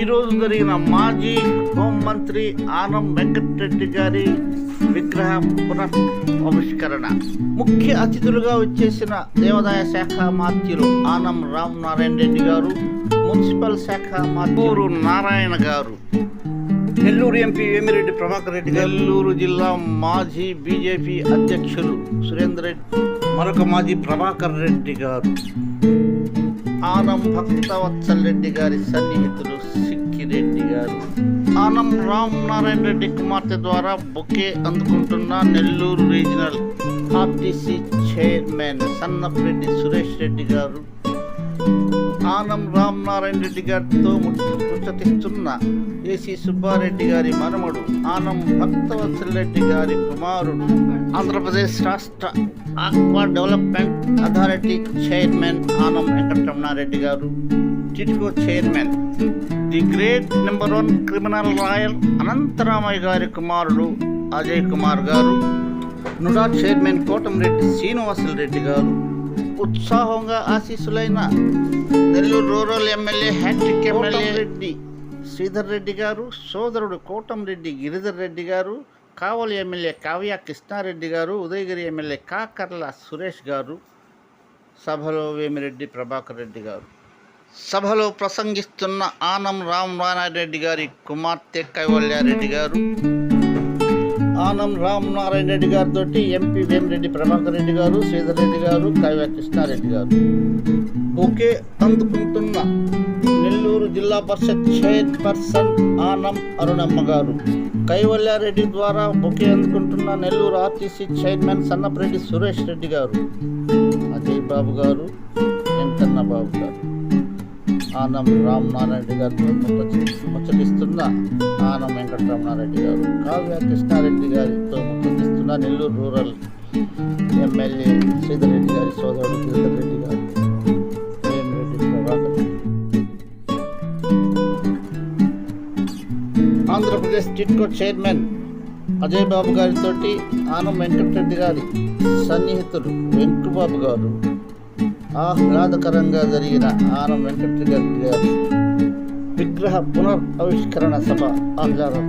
ఈరోజు జరిగిన మాజీ హోంమంత్రి ఆనం వెంకటరెడ్డి గారి విగ్రహ పునఃఆవిష్కరణ ముఖ్య అతిథులుగా వచ్చేసిన దేవాదాయ శాఖ మాత్యులు ఆనం రామనారాయణ రెడ్డి గారు మున్సిపల్ శాఖ మాత్యూరు నారాయణ గారు నెల్లూరు ఎంపీ వేమిరెడ్డి ప్రభాకర్ రెడ్డి గారు నెల్లూరు జిల్లా మాజీ బీజేపీ అధ్యక్షులు సురేందర్ రెడ్డి మరొక మాజీ ప్రభాకర్ రెడ్డి గారు. ఆనం భక్తవత్సల్ రెడ్డి గారి సన్నిహితులు సిక్కిరెడ్డి గారు ఆనం రామనారాయణ రెడ్డి కుమార్తె ద్వారా bouquet అందుకుంటున్న Nellore regional RTC chairman Sannapareddy Suresh Reddy garu Anam Ramanarayana Reddy గారితో ముచ్చటిస్తున్న ఏసీ సుబ్బారెడ్డి గారి మనుమడు ఆనం భక్తవత్సల రెడ్డి గారి కుమారుడు. ఆంధ్రప్రదేశ్ రాష్ట్ర aqua development authority chairman Anam Venkataramana Reddy garu. TIDCO chairman the great number one criminal lawyer Anantharamaiah గారి కుమారుడు అజయ్ కుమార్ గారు. నుడా చైర్మన్ కోటంరెడ్డి శ్రీనివాసులు రెడ్డి గారు. ఉత్సాహంగా ఆశీస్సులైన Nellore rural MLA hat-trick MLA Reddy Sridhar Reddy garu సోదరుడు కోటంరెడ్డి గిరిధర్ రెడ్డి గారు కావలి ఎమ్మెల్యే కావ్య కృష్ణారెడ్డి గారు ఉదయగిరి ఎమ్మెల్యే కాకర్ల సురేష్ గారు సభలో వేమిరెడ్డి ప్రభాకర్ రెడ్డి గారు. సభలో ప్రసంగిస్తున్న ఆనం రామ్ రెడ్డి గారి కుమార్తె కైవల్యారెడ్డి గారు. ఆనం రామ్ నారాయణ రెడ్డి గారితో ఎంపీ వేమిరెడ్డి ప్రభాకర్ రెడ్డి గారు శ్రీధర్ రెడ్డి గారు కావ్య కృష్ణారెడ్డి గారు. ఓకే అందుకుంటున్న. ఏలూరు జిల్లా పరిషత్ చైర్ పర్సన్ ఆనం అరుణమ్మ గారు కైవల్యారెడ్డి ద్వారా బొకే అందుకుంటున్న నెల్లూరు ఆర్టీసీ చైర్మన్ సన్నపరెడ్డి సురేష్ రెడ్డి గారు. అజయ్ బాబు గారు వెంకన్న బాబు గారు. ఆనం రామనారాయణ గారితో ముచ్చటిస్తున్న ఆనం వెంకటరమణారెడ్డి గారు. కావ్య కృష్ణారెడ్డి గారితో ముచ్చటిస్తున్న Nellore rural MLA Sridhar Reddy garu Andhra Pradesh TIDCO chairman Ajay Babu గారితో ఆనం వెంకటరెడ్డి గారి సన్నిహితుడు వెంకుబాబు గారు. ఆహ్లాదకరంగా జరిగిన ఆనం వెంకటరెడ్డి గారి విగ్రహ పునర్ ఆవిష్కరణ సభ ఆహ్లాదకరం.